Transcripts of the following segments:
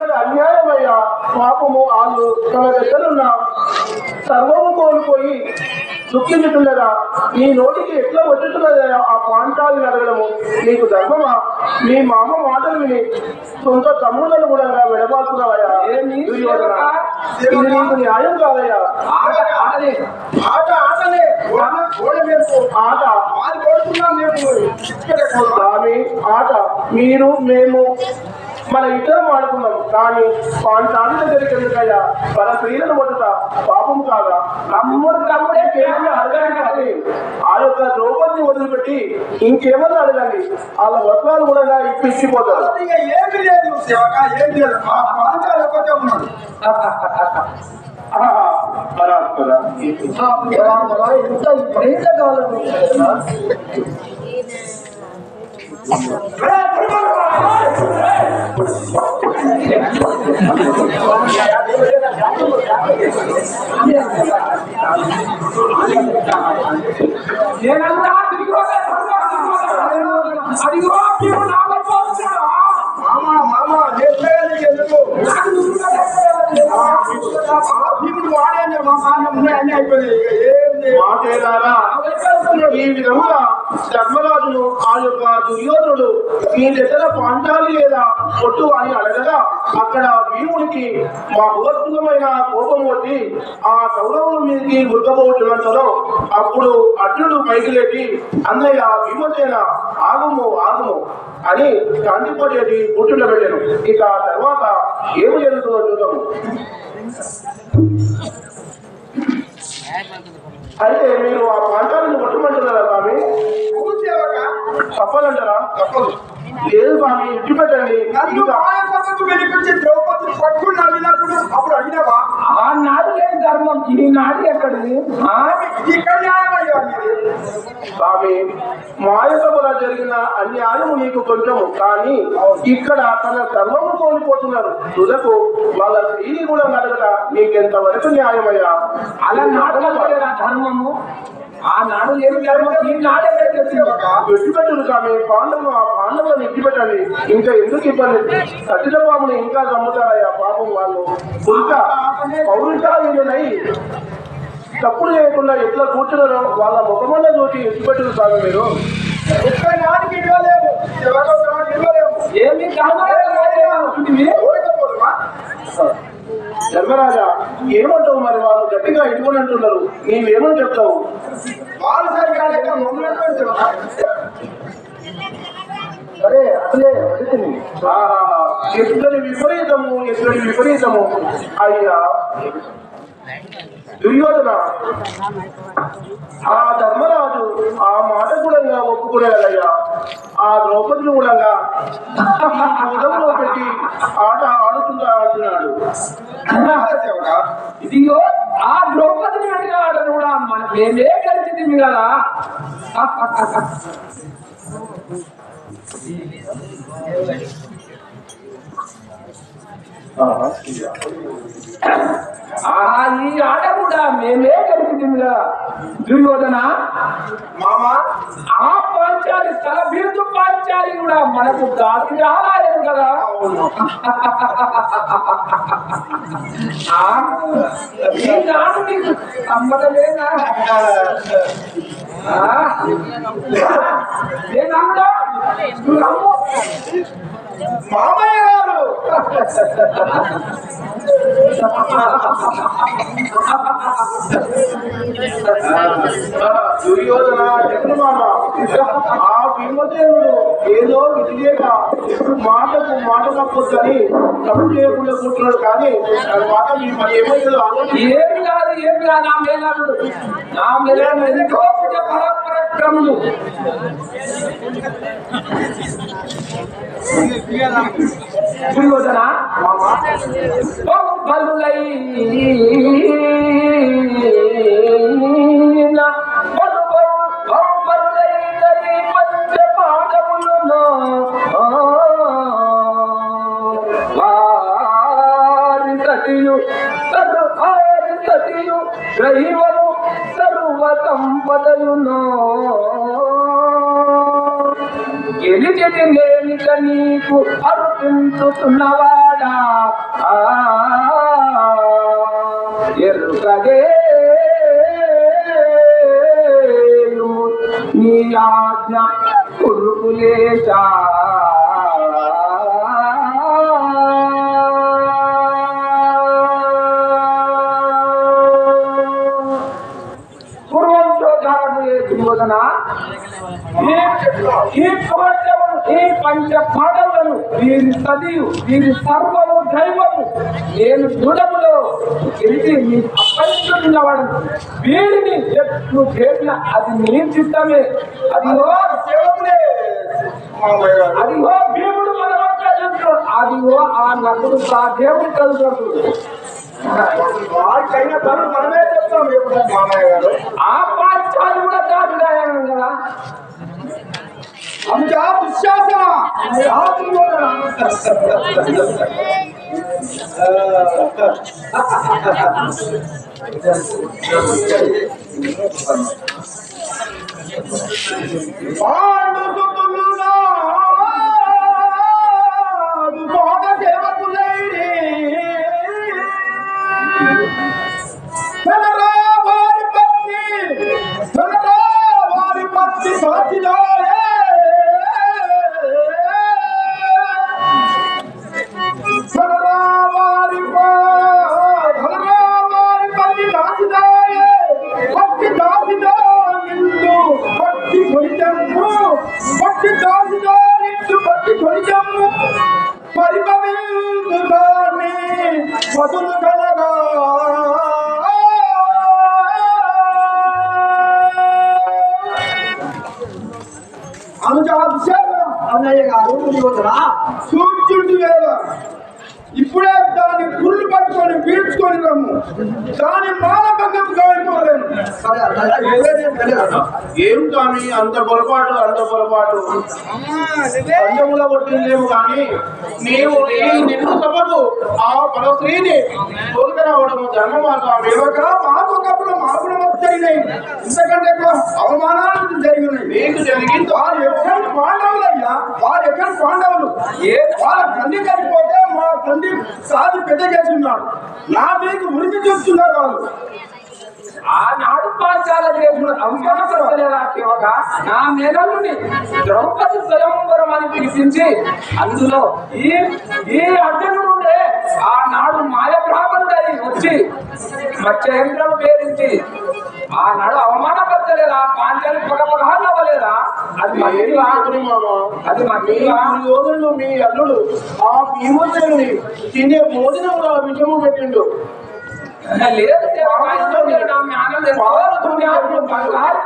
అన్యాయమయ్యా. పాపము వాళ్ళు తన దగ్గరున్న సర్వము కోల్పోయి దుఃఖించుతుండగా నీ నోటికి ఎట్లా వచ్చుతున్నదయ్యా ఆ ప్రాంతాలను అడగడము. నీకు ధర్మమా? మీ మామ మాటలు విని సొంత తమ్ములను కూడా విడబాస్తున్నావయ్యా దుర్యోధన. ఇది నీకు న్యాయం కాదయ్యా. ఆట ఆటలే ఆట ఆట. మీరు మేము మన ఇద్దరం ఆడుకున్నాం కానీ పాంచాలి దగ్గరికి ఎందుకయ్యా మన స్త్రీలను మొదట పాపం కాదా తమ్ముడు తమ్ముడే కేవలం అడగండి ఆ యొక్క ద్రౌపదిని వదిలిపెట్టి ఇంకేమన్నా అడగండి వాళ్ళ వస్త్రాలు కూడా ఇప్పించిపోతారు ఏమి లేదు సేవక ఏమి లేదు మా ప్రాంతాలు ఒకటే ఉన్నాడు. ఇంత విపరీత కాలం తిరిగిపోతే అడిగో మీరు నా వైపు వస్తున్నారా? మామ మామ నేను ఎందుకు ఆ భీముడు వాడే మా మాన్యం అన్ని అయిపోయినాయి ఇక ఈ విధంగా ధర్మరాజును ఆ యొక్క దుర్యోధనుడు ఈ దగ్గర పాంచాలి లేదా? కొట్టు అని అడగగా అక్కడ భీముడికి మా భూత్తులమైన కోపం కొట్టి ఆ కౌరవుల మీదకి ఉరకబోతున్నంతలో అప్పుడు అర్జునుడు పైకి లేపి అన్నయ్య భీమసేన ఆగము ఆగము అని కంటిపడేది గుట్టులో ఇక తర్వాత ఏమి జరుగుతుందో చూద్దాము. అయితే మీరు ఆ ప్రాంతాలను కొట్టమంటున్నారా స్వామి? తప్పాలంటారా తప్పదు లేదు స్వామి ఇట్టి పెట్టండి. నన్ను వెలిపించి నవ్వినప్పుడు అప్పుడు అడిగినవా? ఆ ధర్మం? ఈ ఎక్కడిది? ఆ? ఇక్కడ న్యాయమయ్యా. స్వామి మాయసభల జరిగిన అన్యాయము నీకు కొంచెము కానీ ఇక్కడ తన ధర్మము కోల్పోతున్నారు. తుదకు వాళ్ళ స్త్రీని కూడా అడగట నీకెంత వరకు న్యాయమయ్యా? అలా నాడు లేని ధర్మము? ఆ నాడు లేని ధర్మం ఈ నాడు ఎక్కడికి వచ్చింది విడిచిపెట్టుడు కానీ పాండవులు ఆ పాండవులను విడిచిపెట్టాలి ఇంకా ఎందుకు ఇబ్బంది? పాముని ఇంకా నమ్ముతారయ్యా పాపం వాళ్ళు. ఇంకా పౌరుషాయులై తప్పులు చేయకుండా ఎట్లా కూర్చున్నారో వాళ్ళ ముఖమన్న చూసి విడిచిపెట్టుడు కాదు మీరు. నాటికి ఇవ్వలేము ఇవ్వలేము ఏమి ధర్మరాజా ఏమంటావు మరి వాళ్ళు? గట్టిగా ఇటుకొని అంటున్నారు? నీవేమని చెప్తావు? వాళ్ళు సరిగా లేక మమ్మల్ని సేవక సరే అసలే ఎక్కడి విపరీతము ఎక్కడి విపరీతము. అయ్యా దుర్యోధన ఆ ధర్మరాజు ఆ మాట కూడా ఒప్పుకునేదయ్యా ఆ ద్రౌపదిని కూడా ఇదిగో ఆ ద్రౌపదిని అడిగాడు కూడా మేమే కలిసి కదా. ఆ ఈ ఆట కూడా మేమే కదా దుర్యోధన మామ. ఆ పాంచాలి తల బిరుదు పాంచాలి కూడా మనకు దాసి రాలేదు కదా. ఆ, ఈ నాడు నీకు సమ్మతమేనా? నువ్వు నమ్ము. మామయ్య గారు! దుర్యోధన ఆ ఏదో విధిలేక మాటకు మాట తప్పొద్దని తప్పు చేయకుండా కూర్చున్నాడు కానీ తర్వాత మీ మరి ఏమైందో ఆలోచించి ఏమి కాదు ఏమి కాదు నా మేనల్లుడు నా దుర్యోధన బలులైన బలులైన పంచ పాదములను వారి సతియు సరు వారి సతియు దైవము సర్వ సంపదయును గెలిచెది లేనిక నీకు ఈ పంచ పాఠములను వీరి సదియు వీరి సర్వము దైవము. నేను దృఢములో గెలిచి నీ అప్పగించుకున్నవాడు వీరిని ఎట్లు చేసిన అది నీ చిత్తమే. అదిగో సేవకులే అదిగో భీముడు మన వద్ద చూస్తున్నాడు అదిగో ఆ నకుడు ఆ దేవుడు కలుగుతున్నాడు వాడికైనా పనులు మనమే చెప్తాం. ఎప్పుడు మామయ్య గారు ఆ పాఠశాల కూడా దాటుదాయనం కదా. आमच्या दुःशासना पांडुपुत्र పదులు కలగా అన్నయ్య గారు సూర్యుడి వేళ ఇప్పుడే దాన్ని గుళ్ళు పట్టుకొని పీల్చుకొని రమ్ము. దాని మా ఏం కానీ అంత పొరపాటు అంత పొరపాటు. పంచముల కొట్టిందేమో కానీ నీవు ఈ నిండు సభకు ఆ పరస్త్రీని తోలుకురావడం ధర్మమార్గం ఇవ్వక మాకు ఒకప్పుడు మాకు జరిగినాయి. ఇంతకంటే ఎక్కువ అవమానాలు జరిగినాయి. నీకు జరిగింది. వారు ఎక్కడ పాండవులయ్యా వారు ఎక్కడ పాండవులు? ఏ వాళ్ళ తండ్రి చనిపోతే మా తండ్రి సాధి పెద్ద చేస్తున్నాడు. నా మీకు ఉరికి చూస్తున్నారు వాళ్ళు. ఆనాడు పాంచాల చేసిన అంశాసలేదా శివక నా మేనల్లుని ద్రౌపది స్వయంవరం అని పిలిపించి అందులో ఈ ఈ అర్జునుడే ఆనాడు మాయ బ్రాహ్మణుడని వచ్చి మత్స్యంద్రం పేరించి ఆనాడు అవమానపరచలేదా? పాంచాలి పగ నవ్వలేదా అది మా మట్టిగా అది మా మట్టిగా యోగులు మీ అల్లుడు ఆ భీముని తినే భోజనంలో విషము పెట్టిండు.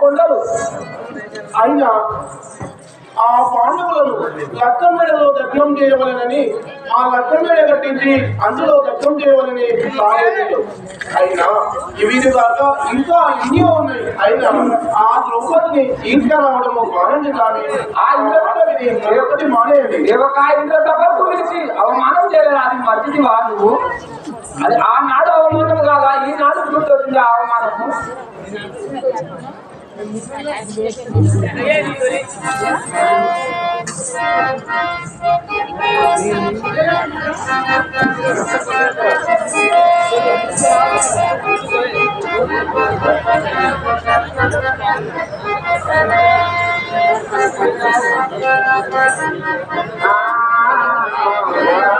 కొండలు అయినా ఆ పాండవులను లక్కమేడలో దగ్ధం చేయవలనని ఆ లక్కమేడ కట్టించి అందులో దగ్ధం చేయవలని అయినా ఇవి కాక ఇంకా ఎన్నో ఉన్నాయి. అయినా ఆ ద్రౌపదిని తీసుకురావడము మానండి కానీ ఆ ఇంద్రుడిని ఒకటి మానేయండి. దేవకాయ ఇంద్ర సభకు పిలిచి అవమానం చేయలేదు. అది మర్చిది వాళ్ళు అది ఆనాడు అవమానం కాదా? ఈనాడు గుర్తొచ్చింది ఆ అవమానము? ఆ.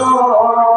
Oh.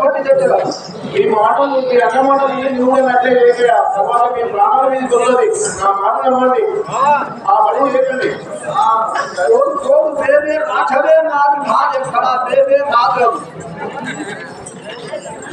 పట్టి తెచ్చరా మీ మాటలు మీ అన్న మాటలు ఏం చూడనట్లే చేసేయా తర్వాత మీ ప్రాణాల మీద దొరకది నా మాట నమ్మండి ఆ పని చేయండి తోడు రాఘవే భార్య కదా దేవే రాఘవ్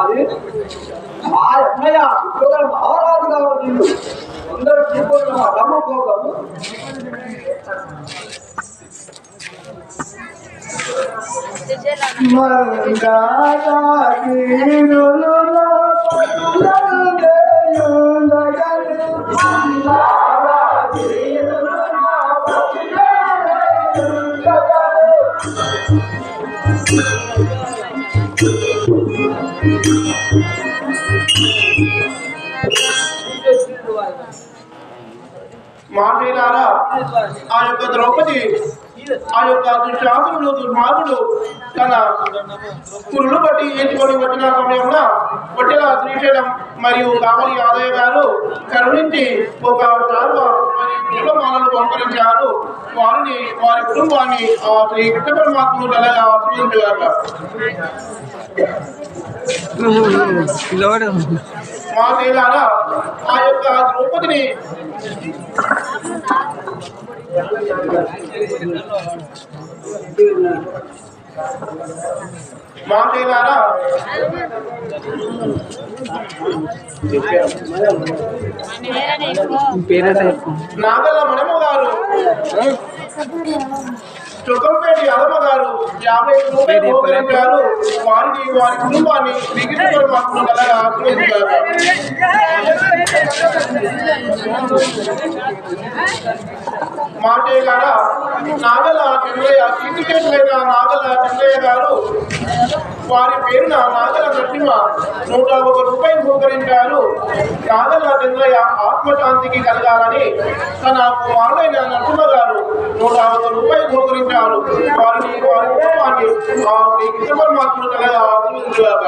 దుర్యోధనుడు పాచారి మా అన్నయ్య ఇప్పుడు మహారాజు గారు నిన్ను అందరూ తీసుకొని మా రమ్మ పోగలము మాటలారా ఆ యొక్క ద్రౌపది ఆ యొక్క దుశ్శాసనుడు దుర్మార్గుడు తన పురులు బట్టి ఎంచుకొని వచ్చిన సమయంలో పొట్టెల శ్రీశైలం మరియు కావలి యాదయ్య గారు కరుణించి ఒక పుష్పమాలను పంపరించారు వారిని వారి కుటుంబాన్ని ఆ శ్రీ కృష్ణ పరమాత్ముడు అలాగా మా తేలారా ఆ యొక్క ద్రౌపదిని నాగల్ల మనమ గారు. చుక్కంపేటి అదమ్మ గారు యాభై రూపాయలు వారిని వారి కుటుంబాన్ని ఆశీర్వదించారు మాటే గారా నాగల చెన్నయ్య లేక నాగల చెన్నయ్య గారు వారి పేరున నాగల నటిమ నూట ఒక రూపాయలు స్వీకరించారు నాగల చెన్నయ్య ఆత్మశాంతికి కలగాలని తన కుమారుడైన నటుమ గారు నూట ఒక రూపాయలు స్వీకరించారు వారిని వారి కుటుంబాన్ని ఆ శ్రీ కృష్ణ పరమాత్ముడు కలగా ఆశీర్వదించుగాక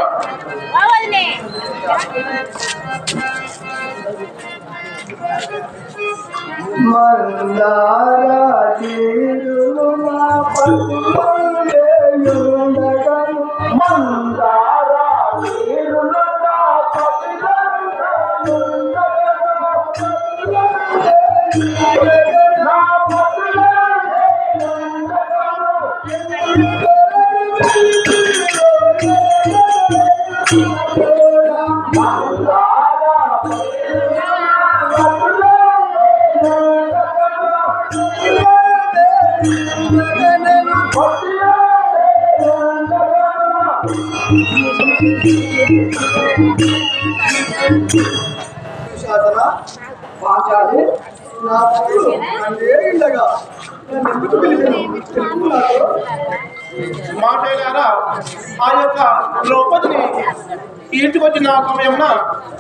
మందారా శాసన పాచాలి నా తమ్ముడు ఎందుకు పిలిచాను? తెలుగు ఆ యొక్క ద్రౌపదిని ఈడ్చుకొచ్చిన సమయంలో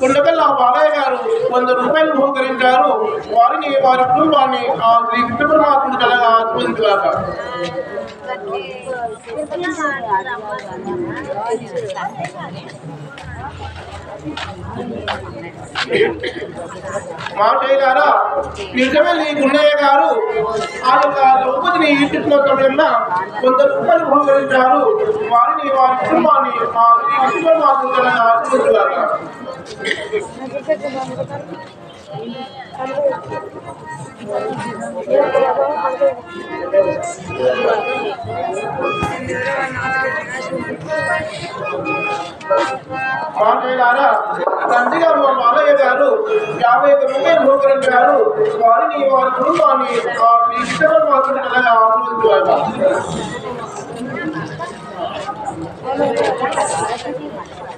కొండకల్ల బాలయ్య గారు వంద రూపాయలు బహుకరించారు వారిని వారి కుటుంబాన్ని ఆ శ్రీ కృష్ణ పరమాత్ముడు కలగా ఆస్వాదించాక మాటయ్యారా నిజమే నీ గున్నయ్య గారు ఆ యొక్క ద్రౌపదిని ఈడ్చుకున్న సమయంలో కొంత రూపాయలు బహుకరించారు వారిని వారి కుటుంబాన్ని మా కుటుంబం కృష్ణ పరమాత్ముడు మాట్లాడారా? తండ్రిగా మా మాలయ్య గారు యాభై ఒక్క రూపాయలు గారు వారిని వారి కుటుంబాన్ని ఇష్టపడి శ్రీ కృష్ణ పరమాత్ముడు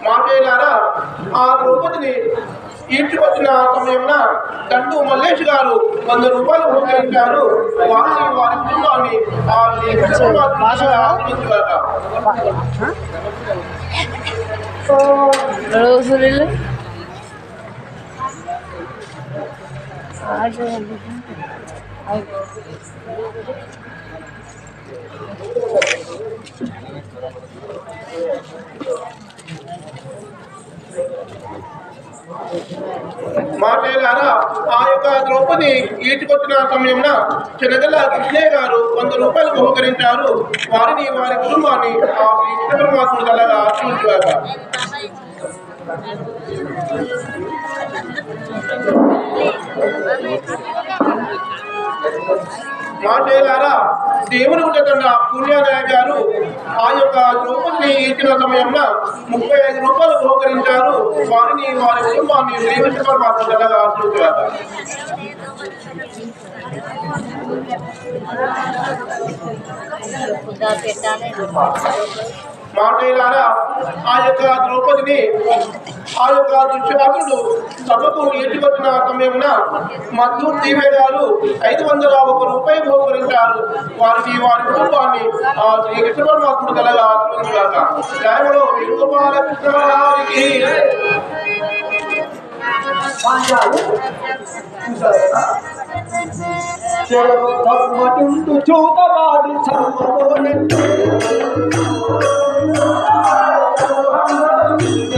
మాట్లాడారా? ఆ ద్రౌపదిని ఈడ్చుకొచ్చిన సమయంలో దండు మల్లేష్ గారు వంద రూపాయలు బహుకరించారు వారిని వారి కుటుంబాన్ని శ్రీ కృష్ణ పరమాత్ముడు ఆస్వాదించాక రోజులు మాట్లాడారా? ఆ యొక్క ద్రౌపది ఈడ్చుకొచ్చిన సమయంలో చెనగల్ల కృష్ణయ్య గారు వంద రూపాయలు బహుకరించారు. వారిని వారి కుటుంబాన్ని ఆ శ్రీ కృష్ణ పరమాత్ముడు కలగా ఆశీర్వదించాక మాట్లాడారా దేవుని గుడ్డ పుణ్యాదాయ గారు ఆ యొక్క ద్రౌపదిని ఇచ్చిన సమయంలో ముప్పై ఐదు రూపాయలు బహుకరించారు వారిని వారి కుటుంబాన్ని శ్రీకృష్ణ పరమాత్మ కలగా పెట్టాలి మాటలారా ఆ యొక్క ద్రౌపదిని ఆ యొక్క దుశ్శాసుడు సభకు ఎట్టుకొచ్చిన సమయమున మధు దీవే గారు ఐదు వందల ఒక రూపాయి బహుకరించారు వారికి వారి కుటుంబాన్ని ఆ శ్రీ కృష్ణ పరమాత్ముడు కలగా ఆశ్రయించాక దానిలో వేణుగోపాలకృష్ణ వారికి పాంచాలి చెరవ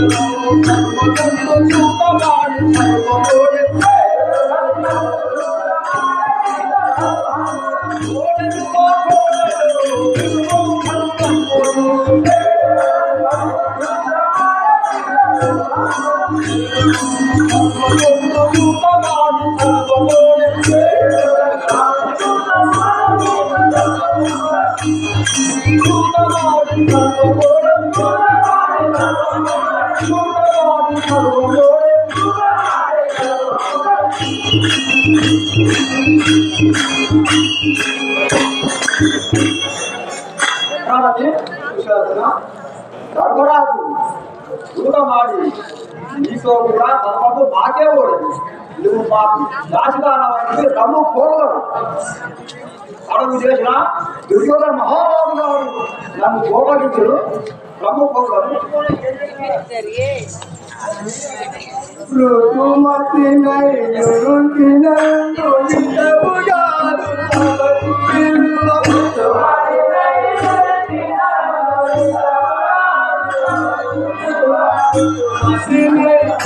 Oh, చూతవాడి సర్వమోని చూతవాడి సర్వమోని కాబట్టి ధర్మరాజు దూత నీతో కూడా ధర్మకు మాకే ఓడదు. నువ్వు మాకు దాచిదానవానికి రమ్ము పోగలవు అడుగు చేసిన దుర్యోధన మహాబాబు గారు నన్ను కోపగించడు రమ్ము పోగలరు ఋతుమతినై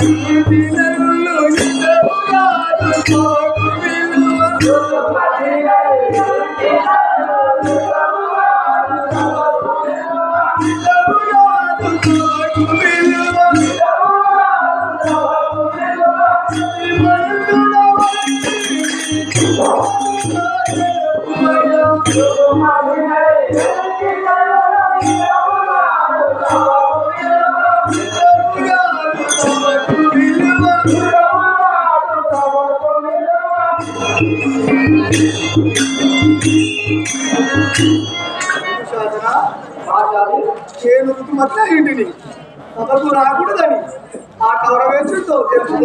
ఇంతవు యాదు తలకు మధ్య ఇంటిని. సభకు రాకూడదని. ఆ కవర వేసుతో తెలుసు